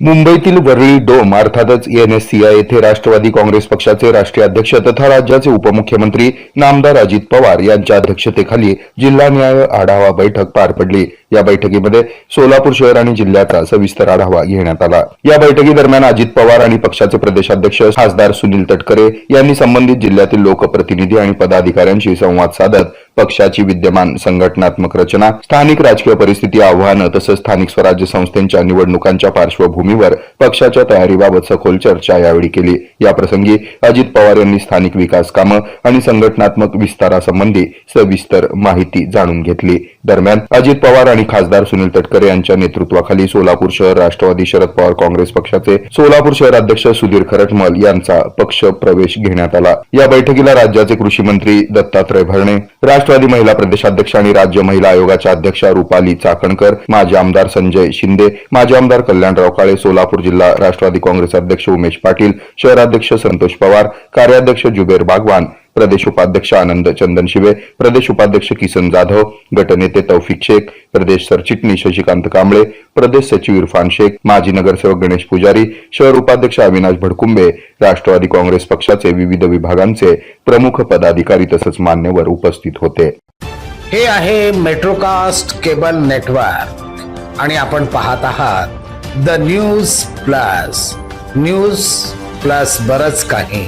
मुंबईतील वरळी डोम अर्थातच एनएससीआय येथे राष्ट्रवादी काँग्रेस पक्षाचे राष्ट्रीय अध्यक्ष तथा राज्याचे उपमुख्यमंत्री नामदार अजित पवार यांच्या अध्यक्षतेखाली जिल्हा न्याय आढावा बैठक पार पडली. या बैठकीमध्ये सोलापूर शहर आणि जिल्ह्याचा सविस्तर आढावा घेण्यात आला. या बैठकीदरम्यान अजित पवार आणि पक्षाचे प्रदेशाध्यक्ष खासदार सुनील तटकरे यांनी संबंधित जिल्ह्यातील लोकप्रतिनिधी आणि पदाधिकाऱ्यांशी संवाद साधत पक्षाची विद्यमान संघटनात्मक रचना स्थानिक राजकीय परिस्थिती आव्हानं तसंच स्थानिक स्वराज्य संस्थेच्या निवडणुकांच्या पार्श्वभूमीवर पक्षाच्या तयारीबाबत सखोल चर्चा यावेळी केली. याप्रसंगी अजित पवार यांनी स्थानिक विकास कामं आणि संघटनात्मक विस्तारासंबंधी सविस्तर माहिती जाणून घेतली. दरम्यान अजित पवार आणि खासदार सुनील तटकरे यांच्या नेतृत्वाखाली सोलापूर शहर राष्ट्रवादी शरद पवार काँग्रेस पक्षाचे सोलापूर शहर अध्यक्ष सुधीर खरटमल यांचा पक्ष प्रवेश घेण्यात आला. या बैठकीला राज्याचे कृषी मंत्री दत्तात्रय भरणे राष्ट्रवादी महिला प्रदेशाध्यक्ष आणि राज्य महिला आयोगाच्या अध्यक्षा रुपाली चाकणकर माजी आमदार संजय शिंदे माजी आमदार कल्याणराव काळे सोलापूर जिल्हा राष्ट्रवादी काँग्रेस अध्यक्ष उमेश पाटील शहराध्यक्ष संतोष पवार कार्याध्यक्ष जुबेर बागवान प्रदेश उपाध्यक्ष आनंद चंदन शिवे प्रदेश उपाध्यक्ष किसन जाधव गटनेते तौफिक शेख प्रदेश सरचिटणीस शशिकांत कांबळे प्रदेश सचिव इरफान शेख माजी नगरसेवक गणेश पुजारी शहर उपाध्यक्ष अविनाश भडकुंबे राष्ट्रवादी काँग्रेस पक्षाचे विविध विभागांचे प्रमुख पदाधिकारी तसंच मान्यवर उपस्थित होते. हे आहे मेट्रोकास्ट केबल नेटवर्क आणि आपण पाहत आहात the News Plus News Plus बरच काही.